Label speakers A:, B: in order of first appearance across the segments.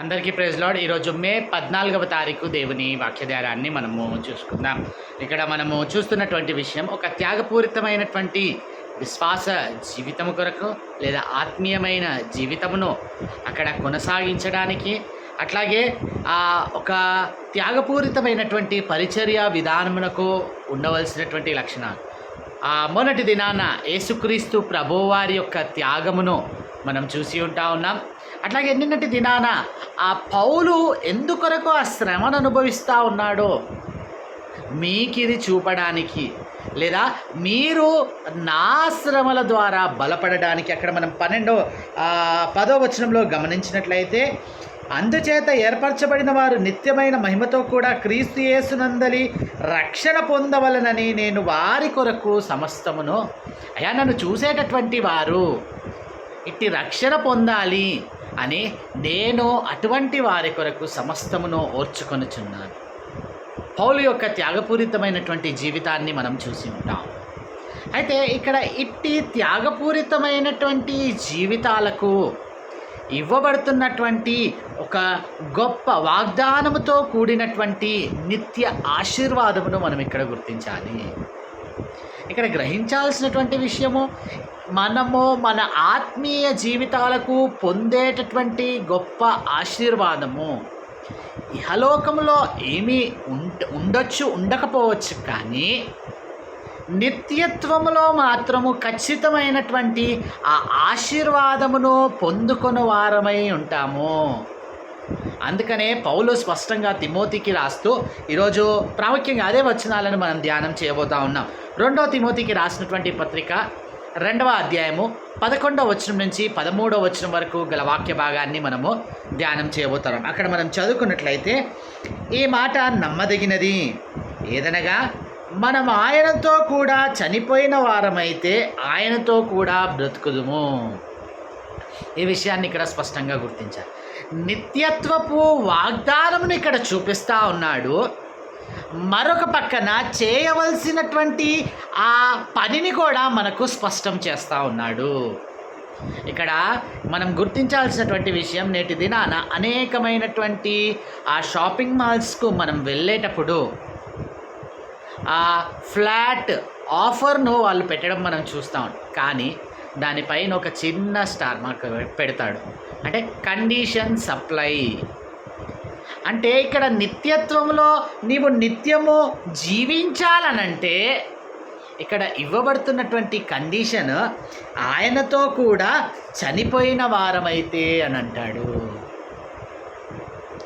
A: అందరికీ praise lord. ఈరోజు మే పద్నాలుగవ తారీఖు దేవుని వాక్యధారాన్ని మనము చూసుకుందాం. ఇక్కడ మనము చూస్తున్నటువంటి విషయం ఒక త్యాగపూరితమైనటువంటి విశ్వాస జీవితము కొరకు లేదా ఆత్మీయమైన జీవితమును అక్కడ కొనసాగించడానికి అట్లాగే ఆ ఒక త్యాగపూరితమైనటువంటి పరిచర్య విధానమునకు ఉండవలసినటువంటి లక్షణాలు. ఆ మొదటి దినాన యేసుక్రీస్తు ప్రభువారి యొక్క త్యాగమును మనం చూసి ఉంటా ఉన్నాం. అట్లాగే నిన్నటి దినాన ఆ పౌలు ఎందుకొరకు ఆ శ్రమను అనుభవిస్తూ ఉన్నాడో మీకిది చూపడానికి లేదా మీరు నా శ్రమల ద్వారా బలపడడానికి అక్కడ మనం పన్నెండో పదో వచనంలో గమనించినట్లయితే అందుచేత ఏర్పరచబడిన వారు నిత్యమైన మహిమతో కూడా క్రీస్తు యేసునందలి రక్షణ పొందవలనని నేను వారి కొరకు సమస్తమును అయా నన్ను చూసేటటువంటి వారు ఇట్టి రక్షణ పొందాలి అని నేను అటువంటి వారి కొరకు సమస్తమును ఓర్చుకొనుచున్నాను. పౌలు యొక్క త్యాగపూరితమైనటువంటి జీవితాన్ని మనం చూసి ఉంటాం. అయితే ఇక్కడ ఇట్టి త్యాగపూరితమైనటువంటి జీవితాలకు ఇవ్వబడుతున్నటువంటి ఒక గొప్ప వాగ్దానముతో కూడినటువంటి నిత్య ఆశీర్వాదమును మనం ఇక్కడ గుర్తించాలి. ఇక్కడ గ్రహించాల్సినటువంటి విషయము మనము మన ఆత్మీయ జీవితాలకు పొందేటటువంటి గొప్ప ఆశీర్వాదము. ఇహలోకంలో ఏమీ ఉండ ఉండొచ్చు ఉండకపోవచ్చు కానీ నిత్యత్వములో మాత్రము ఖచ్చితమైనటువంటి ఆ ఆశీర్వాదమును పొందుకొని వారమై ఉంటాము. అందుకనే పౌలు స్పష్టంగా తిమోతికి రాస్తూ ఈరోజు ప్రాముఖ్యంగా అదే వచనాలను మనం ధ్యానం చేయబోతా ఉన్నాం. రెండో తిమోతికి రాసినటువంటి పత్రిక రెండవ అధ్యాయము పదకొండవ వచనం నుంచి పదమూడవ వచనం వరకు గల వాక్య భాగాన్ని మనము ధ్యానం చేయబోతున్నాం అక్కడ మనం చదువుకున్నట్లయితే ఈ మాట నమ్మదగినది ఏదనగా మనం ఆయనతో కూడా చనిపోయిన వారమైతే ఆయనతో కూడా బ్రతుకుదుము. ఈ విషయాన్ని ఇక్కడ స్పష్టంగా గుర్తించాలి నిత్యత్వపు వాగ్దానమును ఇక్కడ చూపిస్తూ ఉన్నాడు. మరొక పక్కన చేయవలసినటువంటి ఆ పనిని కూడా మనకు స్పష్టం చేస్తూ ఉన్నాడు. ఇక్కడ మనం గుర్తించాల్సినటువంటి విషయం నేటి దినాన అనేకమైనటువంటి ఆ షాపింగ్ మాల్స్కు మనం వెళ్ళేటప్పుడు ఆ ఫ్లాట్ ఆఫర్ను వాళ్ళు పెట్టడం మనం చూస్తాం కానీ దానిపైన ఒక చిన్న స్టార్ మార్క్ పెడతాడు. అంటే కండిషన్ సప్లై. అంటే ఇక్కడ నిత్యత్వంలో నీవు నిత్యము జీవించాలనంటే ఇక్కడ ఇవ్వబడుతున్నటువంటి కండిషన్ ఆయనతో కూడా చనిపోయిన వారమైతే అని అంటాడు.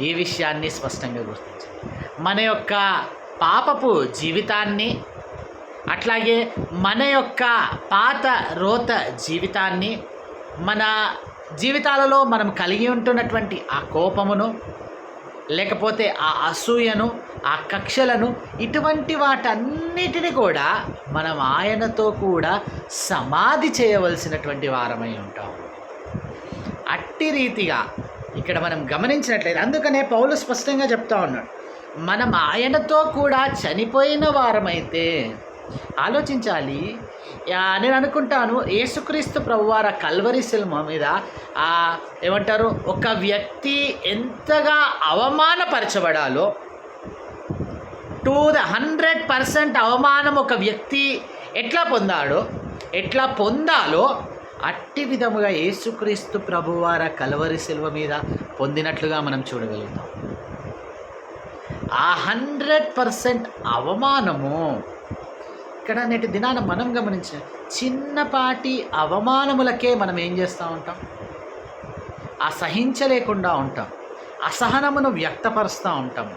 A: ఈ విషయాన్ని స్పష్టంగా గుర్తించాలి మన యొక్క పాపపు జీవితాన్ని అట్లాగే మన యొక్క పాత రోత జీవితాన్ని మన జీవితాలలో మనం కలిగి ఉంటున్నటువంటి ఆ కోపమును లేకపోతే ఆ అసూయను ఆ కక్షలను ఇటువంటి వాటన్నిటిని కూడా మనం ఆయనతో కూడా సమాధి చేయవలసినటువంటి వారమై ఉంటాం. అట్టి రీతిగా ఇక్కడ మనం గమనించినట్లయితే అందుకనే పౌలు స్పష్టంగా చెప్తా ఉన్నాడు మనం ఆయనతో కూడా చనిపోయిన వారమైతే ఆలోచించాలి. నేను అనుకుంటాను యేసుక్రీస్తు ప్రభువార కల్వరి సిల్మ మీద ఏమంటారు ఒక వ్యక్తి ఎంతగా అవమానపరచబడాలో టు ద హండ్రెడ్ పర్సెంట్ అవమానం ఒక వ్యక్తి ఎట్లా పొందాడో ఎట్లా పొందాలో అట్టి విధముగా యేసుక్రీస్తు ప్రభువార కలవరి శిల్వ మీద పొందినట్లుగా మనం చూడగలుగుతాం. ఆ హండ్రెడ్ పర్సెంట్ అవమానము ఇక్కడ నేటి దినాన మనం గమనించిన చిన్నపాటి అవమానములకే మనం ఏం చేస్తూ ఉంటాం? అసహించలేకుండా ఉంటాం. అసహనమును వ్యక్తపరుస్తూ ఉంటాం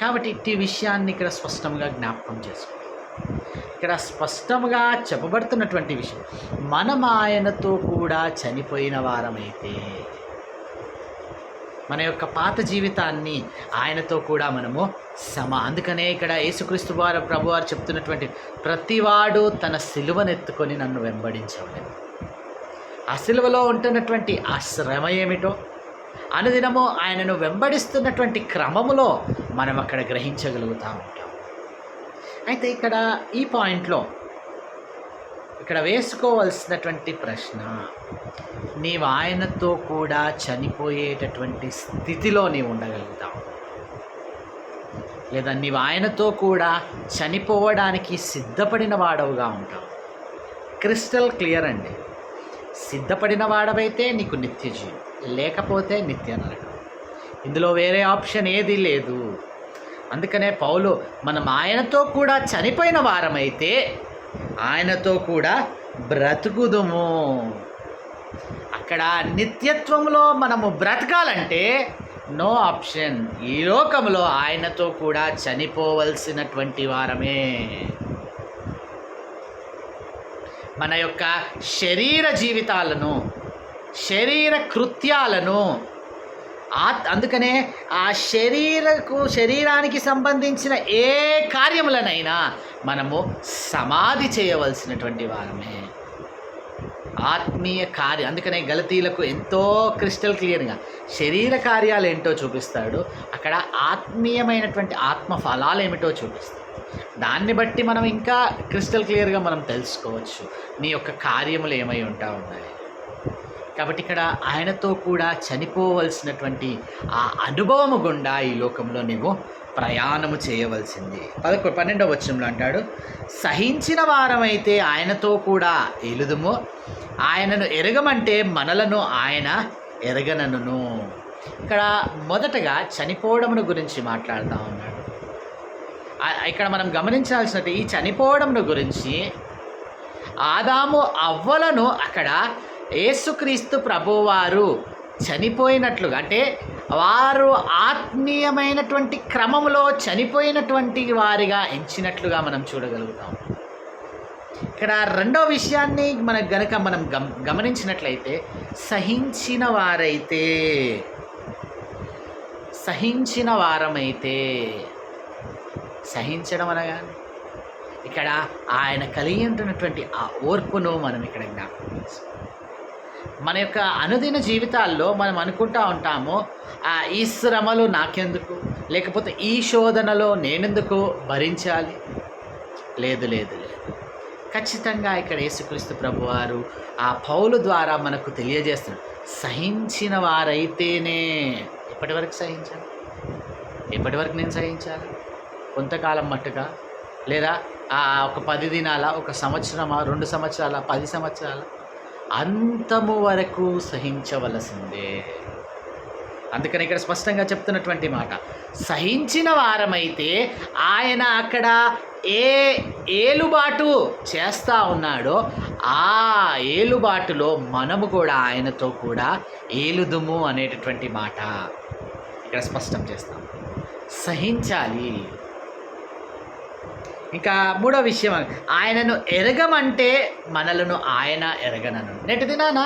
A: కాబట్టి ఇట్టి విషయాన్ని ఇక్కడ స్పష్టంగా జ్ఞాపకం చేసుకో. ఇక్కడ స్పష్టంగా చెప్పబడుతున్నటువంటి విషయం మనం ఆయనతో కూడా చనిపోయిన వారమైతే మన యొక్క పాత జీవితాన్ని ఆయనతో కూడా మనము సమ అందుకనే ఇక్కడ యేసుక్రీస్తు వారు ప్రభువారు చెప్తున్నటువంటి ప్రతివాడు తన సిలువనెత్తుకొని నన్ను వెంబడించవలేదు ఆ సిలువలో ఉంటున్నటువంటి ఆ శ్రమ ఏమిటో అనుదినము ఆయనను వెంబడిస్తున్నటువంటి క్రమములో మనం అక్కడ గ్రహించగలుగుతూ. ఉంటాం అయితే ఇక్కడ ఈ పాయింట్లో ఇక్కడ వేసుకోవలసినటువంటి ప్రశ్న నీవు ఆయనతో కూడా చనిపోయేటటువంటి స్థితిలో నీవు ఉండగలుగుతావు. లేదా నీవు ఆయనతో కూడా చనిపోవడానికి సిద్ధపడిన వాడవుగా ఉంటావు. క్రిస్టల్ క్లియర్ అండి. సిద్ధపడిన వాడవైతే నీకు నిత్య జీవం లేకపోతే నిత్య నరకం. ఇందులో వేరే ఆప్షన్ ఏది లేదు. అందుకనే పౌలు మనం ఆయనతో కూడా చనిపోయిన వారమైతే ఆయనతో కూడా బ్రతుకుదుము. అక్కడ నిత్యత్వంలో మనము బ్రతకాలంటే నో ఆప్షన్. ఈ లోకంలో ఆయనతో కూడా చనిపోవలసినటువంటి వారమే. మన యొక్క శరీర జీవితాలను శరీర కృత్యాలను ఆత్ అందుకనే ఆ శరీరకు శరీరానికి సంబంధించిన ఏ కార్యములనైనా మనము సమాధి చేయవలసినటువంటి వారమే. ఆత్మీయ కార్యం అందుకనే గలతీలకు ఎంతో క్రిస్టల్ క్లియర్గా శరీర కార్యాలు ఏంటో చూపిస్తాడు. అక్కడ ఆత్మీయమైనటువంటి ఆత్మ ఫలాలు ఏమిటో చూపిస్తాడు. దాన్ని బట్టి మనం ఇంకా క్రిస్టల్ క్లియర్గా మనం తెలుసుకోవచ్చు. నీ యొక్క కార్యములు ఏమై ఉంటా ఉన్నాయి. కాబట్టి ఇక్కడ ఆయనతో కూడా చనిపోవలసినటువంటి ఆ అనుభవము గుండా ఈ లోకంలో నీవు ప్రయాణము చేయవలసింది. పదకొ పన్నెండవ వచనంలో అంటాడు సహించిన వారమైతే ఆయనతో కూడా ఎలుదుము ఆయనను ఎరగమంటే మనలను ఆయన ఎరగనను ఇక్కడ మొదటగా చనిపోవడమును గురించి మాట్లాడుతూ ఉన్నాడు. ఇక్కడ మనం గమనించాల్సినట్టు ఈ చనిపోవడంను గురించి ఆదాము అవ్వలను అక్కడ యేసుక్రీస్తు ప్రభువారు చనిపోయినట్లుగా అంటే వారు ఆత్మీయమైనటువంటి క్రమంలో చనిపోయినటువంటి వారిగా ఎంచినట్లుగా మనం చూడగలుగుతాం ఇక్కడ రెండో విషయాన్ని మనకు గనక మనం గమ గమనించినట్లయితే సహించిన వారైతే సహించిన వారమైతే సహించడం అనగా ఇక్కడ ఆయన కలిగి ఉంటున్నటువంటి ఆ ఓర్పును మనం ఇక్కడ జ్ఞాపకం చేసుకోవాలి. మన యొక్క అనుదిన జీవితాల్లో మనం అనుకుంటా ఉంటాము "ఆ, ఈ శ్రమలు నాకెందుకు? లేకపోతే ఈ శోధనలో నేనెందుకు భరించాలి? లేదు లేదు లేదు. ఖచ్చితంగా ఇక్కడ యేసుక్రీస్తు ప్రభువారు ఆ పౌలు ద్వారా మనకు తెలియజేస్తున్నారు సహించిన వారైతేనే. ఎప్పటి వరకు సహించాలి? ఎప్పటి వరకు నేను సహించాలి? కొంతకాలం మట్టుగా? లేదా ఒక పది దినాల ఒక సంవత్సరమా రెండు సంవత్సరాల పది సంవత్సరాల? అంతము వరకు సహించవలసిందే. అందుకని ఇక్కడ స్పష్టంగా చెప్తున్నటువంటి మాట. సహించిన వారమైతే ఆయన అక్కడ ఏ ఏలుబాటు చేస్తూ ఉన్నాడో ఆ ఏలుబాటులో మనము కూడా ఆయనతో కూడా ఏలుదుము అనేటటువంటి మాట. ఇక్కడ స్పష్టం చేస్తాం. సహించాలి. ఇంకా మూడో విషయం. ఆయనను ఎరగమంటే మనలను ఆయన ఎరగనను. నేటి దినాన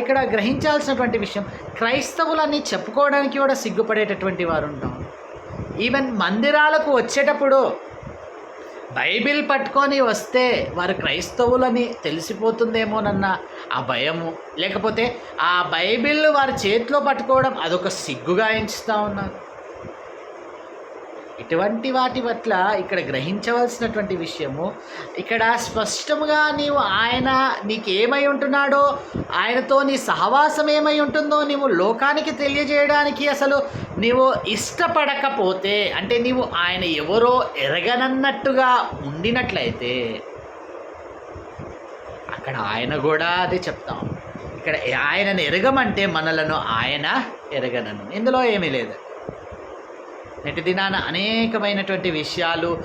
A: ఇక్కడ గ్రహించాల్సినటువంటి విషయం క్రైస్తవులని చెప్పుకోవడానికి కూడా సిగ్గుపడేటటువంటి వారు ఉంటాం ఈవెన్ మందిరాలకు వచ్చేటప్పుడు బైబిల్ పట్టుకొని వస్తే వారు క్రైస్తవులని తెలిసిపోతుందేమోనన్న ఆ భయము. లేకపోతే ఆ బైబిల్ వారి చేతిలో పట్టుకోవడం అదొక సిగ్గుగా ఎంచుతూ ఉన్నారు. ఇటువంటి వాటి పట్ల ఇక్కడ గ్రహించవలసినటువంటి విషయము ఇక్కడ స్పష్టముగా నీవు ఆయన నీకు ఏమై ఉంటున్నాడో ఆయనతో నీ సహవాసం ఏమై ఉంటుందో నీవు లోకానికి తెలియజేయడానికి అసలు నీవు ఇష్టపడకపోతే అంటే నీవు ఆయన ఎవరో ఎరగనన్నట్టుగా ఉండినట్లయితే అక్కడ ఆయన కూడా అదే చెప్తాం. ఇక్కడ ఆయనను ఎరగమంటే మనలను ఆయన ఎరగనను. ఇందులో ఏమీ లేదు. నేటి దినాన అనేకమైనటువంటి విషయాలు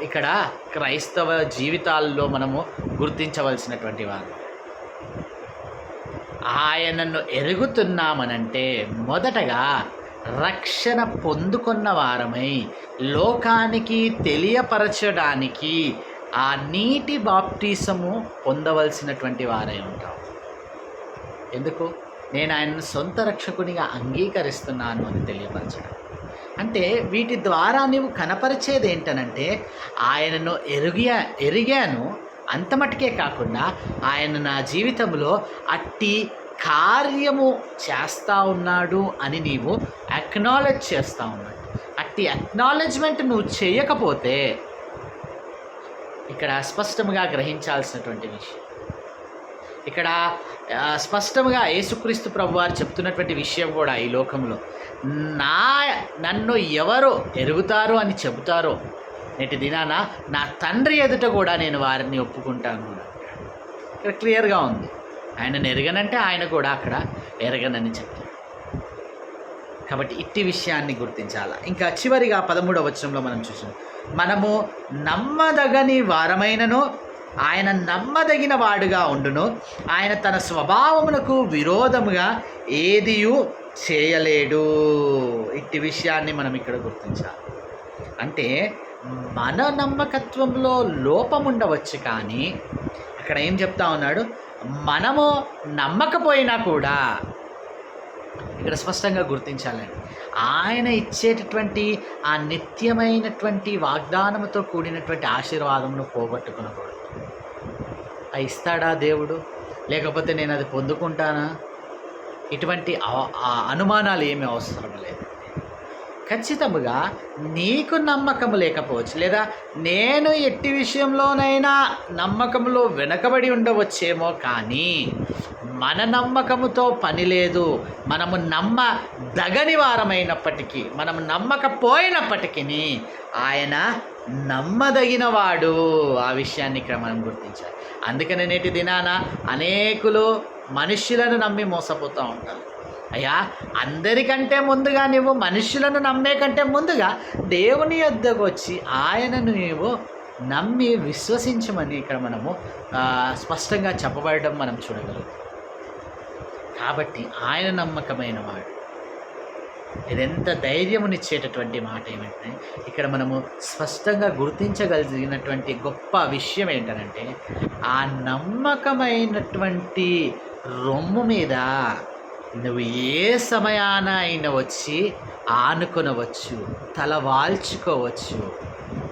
A: ఇక్కడ క్రైస్తవ జీవితాల్లో మనము గుర్తించవలసినటువంటి వారు ఆయనను ఎరుగుతున్నామనంటే మొదటగా రక్షణ పొందుకున్న వారమై లోకానికి తెలియపరచడానికి ఆ నీటి బాప్టిసము పొందవలసినటువంటి వారై ఉంటాం. ఎందుకు? నేను ఆయనను సొంత రక్షకునిగా అంగీకరిస్తున్నాను అని తెలియపరచడం. అంటే వీటి ద్వారా నీవు కనపరిచేది ఏంటనంటే ఆయనను ఎరిగా ఎరిగాను అంతమటుకే కాకుండా ఆయన నా జీవితంలో అట్టి కార్యము చేస్తా ఉన్నాడు అని నీవు అక్నాలెడ్జ్ చేస్తూ ఉన్నాడు. అట్టి అక్నాలెడ్జ్మెంట్ నువ్వు చేయకపోతే ఇక్కడ స్పష్టంగా గ్రహించాల్సినటువంటి విషయం. ఇక్కడ స్పష్టంగా యేసుక్రీస్తు ప్రభు వారు చెప్తున్నటువంటి విషయం కూడా ఈ లోకంలో. నా నన్ను ఎవరు ఎరుగుతారు అని చెబుతారో నేటి దినాన నా తండ్రి ఎదుట కూడా నేను వారిని ఒప్పుకుంటాను. ఇక్కడ క్లియర్గా ఉంది. ఆయనను ఎరగనంటే ఆయన కూడా అక్కడ ఎరగనని చెప్తారు. కాబట్టి ఇట్టి విషయాన్ని గుర్తించాల? ఇంకా చివరిగా పదమూడవ వచనంలో మనం చూసాం మనము నమ్మదగని వారమైనను ఆయన నమ్మదగిన వాడుగా ఉండును. ఆయన తన స్వభావమునకు విరోధముగా ఏదియు చేయలేడు. ఇట్టి విషయాన్ని మనం ఇక్కడ గుర్తించాలి. అంటే మన నమ్మకత్వంలో లోపం ఉండవచ్చు కానీ అక్కడ ఏం చెప్తా ఉన్నాడు? మనము నమ్మకపోయినా కూడా ఇక్కడ స్పష్టంగా గుర్తించాలండి. ఆయన ఇచ్చేటటువంటి ఆ నిత్యమైనటువంటి వాగ్దానంతో కూడినటువంటి ఆశీర్వాదమును పోగొట్టుకునకూడదు ఇస్తాడా దేవుడు? లేకపోతే నేను అది పొందుకుంటానా? ఇటువంటి ఆ అనుమానాలు ఏమీ అవసరం లేదు. ఖచ్చితంగా నీకు నమ్మకం లేకపోవచ్చు. లేదా నేను ఎట్టి విషయంలోనైనా నమ్మకంలో వెనకబడి ఉండవచ్చేమో కానీ మన నమ్మకముతో పని లేదు. మనము నమ్మ దగని వారమైనప్పటికీ మనం నమ్మకపోయినప్పటికీ ఆయన నమ్మదగినవాడు ఆ విషయాన్ని ఇక్కడ మనం గుర్తించాలి. అందుకని నేటి దినాన అనేకులు మనుషులను నమ్మి మోసపోతూ ఉంటారు. అయ్యా అందరికంటే ముందుగా నువ్వు మనుషులను నమ్మే కంటే ముందుగా దేవుని యొద్దకు వచ్చి ఆయనను నీవు నమ్మి విశ్వసించమని ఇక్కడ మనము స్పష్టంగా చెప్పబడడం మనం చూడగలుగుతాం. కాబట్టి ఆయన నమ్మకమైన వాడు. ఇదెంత ధైర్యమునిచ్చేటటువంటి మాట ఏమంటే ఇక్కడ మనము స్పష్టంగా గుర్తించగలిగినటువంటి గొప్ప విషయం ఏంటంటే ఆ నమ్మకమైనటువంటి రొమ్ము మీద నువ్వు ఏ సమయాన అయినా వచ్చి ఆనుకొనవచ్చు తల వాల్చుకోవచ్చు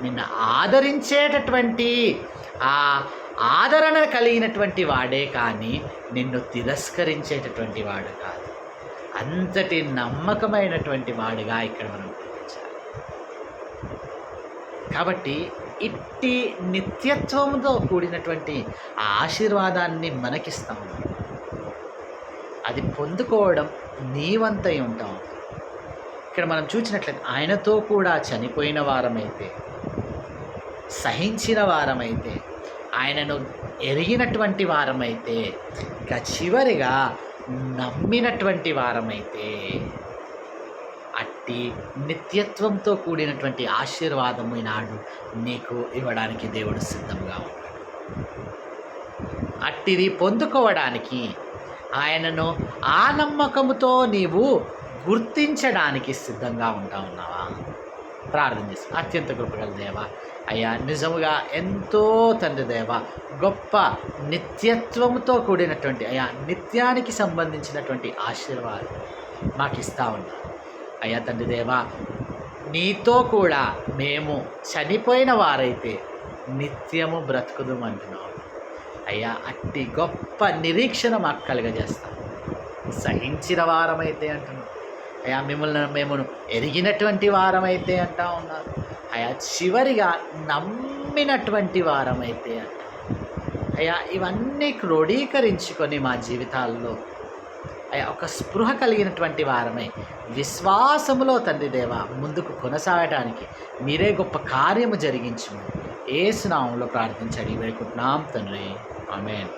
A: నిన్ను ఆదరించేటటువంటి ఆ ఆదరణ కలిగినటువంటి వాడే కానీ నిన్ను తిరస్కరించేటటువంటి వాడు కాదు. అంతటి నమ్మకమైనటువంటి వాడుగా ఇక్కడ మనం గుర్తించాలి కాబట్టి ఇట్టి నిత్యత్వంతో కూడినటువంటి ఆ ఆశీర్వాదాన్ని మనకిస్తాము అది పొందుకోవడం నీవంతై ఉంటాం ఇక్కడ మనం చూసినట్లయితే ఆయనతో కూడా చనిపోయిన వారమైతే సహించిన వారమైతే ఆయనను ఎరిగినటువంటి వారమైతే ఇక చివరిగా నమ్మినటువంటి వారమైతే అట్టి నిత్యత్వంతో కూడినటువంటి ఆశీర్వాదము ఈనాడు నీకు ఇవ్వడానికి దేవుడు సిద్ధంగా ఉన్నాడు. అట్టిది పొందుకోవడానికి ఆయనను ఆ నమ్మకముతో నీవు గుర్తించడానికి సిద్ధంగా ఉంటా ఉన్నావా? ప్రార్థన చేస్తాం. అత్యంత కృపగల దేవ అయ్యా నిజముగా ఎంతో తండ్రి దేవ గొప్ప నిత్యత్వముతో కూడినటువంటి అయ్యా నిత్యానికి సంబంధించినటువంటి ఆశీర్వాదం మాకు ఇస్తా ఉన్నారు. అయ్యా తండ్రి దేవ నీతో కూడా మేము చనిపోయిన వారైతే నిత్యము బ్రతుకుదామంటున్నావు అయ్యా అట్టి గొప్ప నిరీక్షణ మాకు కలుగజేస్తాం సహించిన వారమైతే అంటున్నాం అయ్యా మిమ్మల్ని మేము ఎరిగినటువంటి వారమైతే అంటా ఉన్నారు. అయ్యా చివరిగా నమ్మినటువంటి వారమైతే అంట. అయ్యా ఇవన్నీ క్రోడీకరించుకొని మా జీవితాల్లో అయ్యా ఒక స్పృహ కలిగినటువంటి వారమై విశ్వాసములో తండ్రి దేవ ముందుకు కొనసాగటానికి మీరే గొప్ప కార్యము జరిగించు ఏసునామంలో ప్రార్థించడి వేడుకుంటున్నాం తండ్రి. ఆమెన్.